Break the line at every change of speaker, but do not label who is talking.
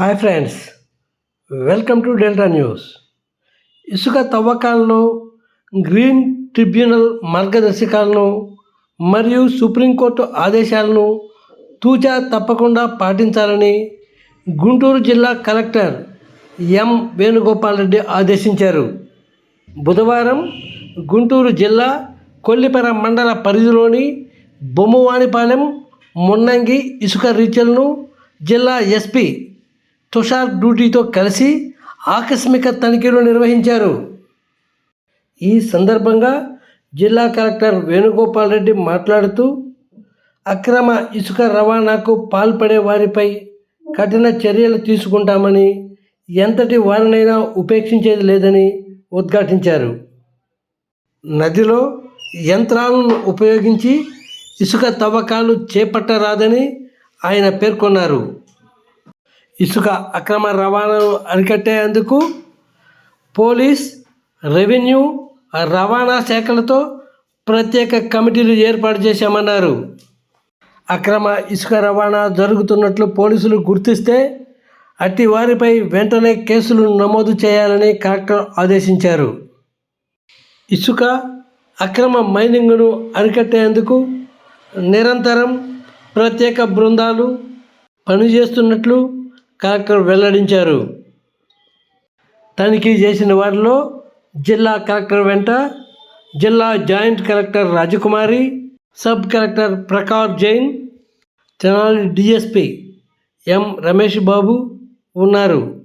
Hi friends welcome to Delta news. ఇసుక తవ్వకాలలో green tribunal మార్గదర్శకాలను మరియు సుప్రీంకోర్టు ఆదేశాలను తూచా తప్పకుండా పాటించాలని గుంటూరు జిల్లా కలెక్టర్ ఎం వేణుగోపాల్ రెడ్డి ఆదేశించారు. బుధవారం గుంటూరు జిల్లా కొల్లిపర మండల పరిధిలోని బొమ్మవాణిపాలెం మున్నంగి ఇసుక రీచెల్ను జిల్లా ఎస్పీ తుషార్ డ్యూటీతో కలిసి ఆకస్మిక తనిఖీలు నిర్వహించారు. ఈ సందర్భంగా జిల్లా కలెక్టర్ వేణుగోపాల్ రెడ్డి మాట్లాడుతూ అక్రమ ఇసుక రవాణాకు పాల్పడే వారిపై కఠిన చర్యలు తీసుకుంటామని ఎంతటి వారినైనా ఉపేక్షించేది లేదని ఉద్ఘాటించారు. నదిలో యంత్రాలను ఉపయోగించి ఇసుక తవ్వకాలు చేపట్టరాదని ఆయన పేర్కొన్నారు. ఇసుక అక్రమ రవాణాను అరికట్టేందుకు పోలీస్ రెవెన్యూ రవాణా శాఖలతో ప్రత్యేక కమిటీలు ఏర్పాటు చేశామన్నారు. అక్రమ ఇసుక రవాణా జరుగుతున్నట్లు పోలీసులు గుర్తిస్తే అట్టి వారిపై వెంటనే కేసులు నమోదు చేయాలని కలెక్టర్ ఆదేశించారు. ఇసుక అక్రమ మైనింగ్ను అరికట్టేందుకు నిరంతరం ప్రత్యేక బృందాలు పనిచేస్తున్నట్లు కలెక్టర్ వెల్లడించారు. తనిఖీ చేసిన వారిలో జిల్లా కలెక్టర్ వెంట జిల్లా joint collector Rajakumari sub collector Prakash Jain Tenali DSP M Ramesh Babu ఉన్నారు.